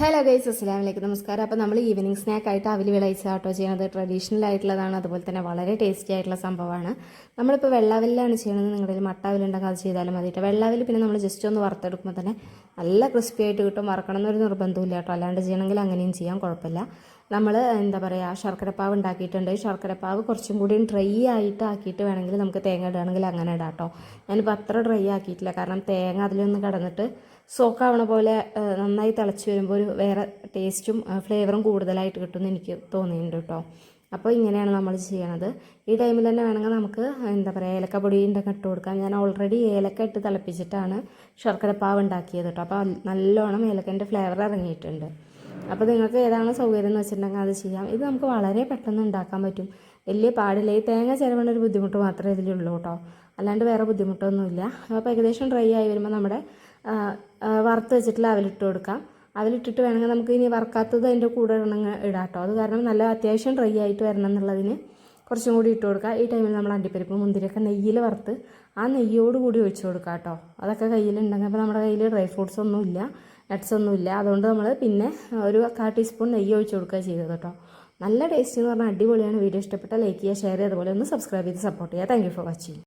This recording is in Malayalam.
ഹലോ ഗൈസ് അസ്സാം വലൈക്കും നമസ്കാരം. അപ്പോൾ നമ്മൾ ഈവനിങ് സ്നാക്ക് ആയിട്ട് അവൽ വിളയിച്ച ആട്ടോ ചെയ്യുന്നത്. ട്രഡീഷണൽ ആയിട്ടുള്ളതാണ്. അതുപോലെ തന്നെ വളരെ ടേസ്റ്റി ആയിട്ടുള്ള സംഭവമാണ്. നമ്മളിപ്പോൾ വെള്ളാവിലാണ് ചെയ്യുന്നത്. നിങ്ങളുടെ മട്ടാവിൽ മട്ടാവലുണ്ടെങ്കിൽ അത് ചെയ്താലും മതി കേട്ടോ. വെള്ളാവൽ പിന്നെ നമ്മൾ ജസ്റ്റ് ഒന്ന് വറുത്തെടുക്കുമ്പോൾ തന്നെ നല്ല ക്രിസ്പി ആയിട്ട് കിട്ടും. വറക്കണം എന്നൊരു നിർബന്ധമില്ല കേട്ടോ. അല്ലാണ്ട് ചെയ്യണമെങ്കിൽ അങ്ങനെയും ചെയ്യാം. കുഴപ്പമില്ല. നമ്മൾ എന്താ പറയുക ശർക്കരപ്പാവ് ഉണ്ടാക്കിയിട്ടുണ്ട്. ശർക്കരപ്പാവ് കുറച്ചും കൂടി ഡ്രൈ ആയിട്ട് ആക്കിയിട്ട് വേണമെങ്കിൽ നമുക്ക് തേങ്ങ ഇടുകയാണെങ്കിൽ അങ്ങനെ ഇടാം കേട്ടോ. ഞാനിപ്പോൾ അത്ര ഡ്രൈ ആക്കിയിട്ടില്ല. കാരണം തേങ്ങ അതിലൊന്ന് കിടന്നിട്ട് സോക്കാവണ പോലെ നന്നായി തിളച്ച് വരുമ്പോൾ ഒരു വേറെ ടേസ്റ്റും ഫ്ലേവറും കൂടുതലായിട്ട് കിട്ടുമെന്ന് എനിക്ക് തോന്നിയിട്ടുണ്ട് കേട്ടോ. അപ്പോൾ ഇങ്ങനെയാണ് നമ്മൾ ചെയ്യണത്. ഈ ടൈമിൽ തന്നെ വേണമെങ്കിൽ നമുക്ക് എന്താ പറയുക ഏലക്ക പൊടി ഉണ്ടെങ്കിൽ ഇട്ട് കൊടുക്കാം. ഞാൻ ഓൾറെഡി ഏലക്ക ഇട്ട് തിളപ്പിച്ചിട്ടാണ് ശർക്കരപ്പാവ് ഉണ്ടാക്കിയത് കേട്ടോ. അപ്പോൾ നല്ലോണം ഏലക്കന്റെ ഫ്ലേവർ ഇറങ്ങിയിട്ടുണ്ട്. അപ്പോൾ നിങ്ങൾക്ക് ഏതാണ് സൗകര്യം എന്ന് വെച്ചിട്ടുണ്ടെങ്കിൽ അത് ചെയ്യാം. ഇത് നമുക്ക് വളരെ പെട്ടെന്ന് ഉണ്ടാക്കാൻ പറ്റും. വലിയ പാടില്ല. ഈ തേങ്ങ ചിലവേണ്ട ഒരു ബുദ്ധിമുട്ട് മാത്രമേ ഇതിലുള്ളൂ കേട്ടോ. അല്ലാണ്ട് വേറെ ബുദ്ധിമുട്ടൊന്നുമില്ല. അപ്പോൾ ഏകദേശം ഡ്രൈ ആയി വരുമ്പോൾ നമ്മുടെ വറുത്ത് വെച്ചിട്ടുള്ള അവലിട്ട് കൊടുക്കാം. അവലിട്ടിട്ട് വേണമെങ്കിൽ നമുക്ക് ഇനി വറുക്കാത്തത് അതിന്റെ കൂടെ ഇടണമെങ്കിൽ ഇടാം കേട്ടോ. അത് കാരണം നല്ല അത്യാവശ്യം ഡ്രൈ ആയിട്ട് വരണം എന്നുള്ളതിന് കുറച്ചും കൂടി ഇട്ട് കൊടുക്കുക ഈ ടൈമിൽ നമ്മൾ അണ്ടിപ്പരിപ്പ് മുന്തിരിയൊക്കെ നെയ്യിൽ വറുത്ത് ആ നെയ്യോട് കൂടി ഒഴിച്ചു കൊടുക്കുക കേട്ടോ. അതൊക്കെ കയ്യിലുണ്ടെങ്കിൽ അപ്പോൾ നമ്മുടെ കയ്യിൽ ഡ്രൈ ഫ്രൂട്ട്സ് ഒന്നും ഇല്ല നട്ട്സ് ഒന്നും ഇല്ല. അതുകൊണ്ട് നമ്മൾ പിന്നെ ഒരു കാ ടീസ്പൂൺ നെയ്യ് ഒഴിച്ച് കൊടുക്കുക ചെയ്തത് കേട്ടോ. നല്ല ടേസ്റ്റ് എന്ന് പറഞ്ഞാൽ അടിപൊളിയാണ്. വീഡിയോ ഇഷ്ടപ്പെട്ടാൽ ലൈക്ക് ചെയ്യുക ഷെയർ ചെയ്യുക അതുപോലെ ഒന്ന് സബ്സ്ക്രൈബ് ചെയ്ത് സപ്പോർട്ട് ചെയ്യുക. Thank for watching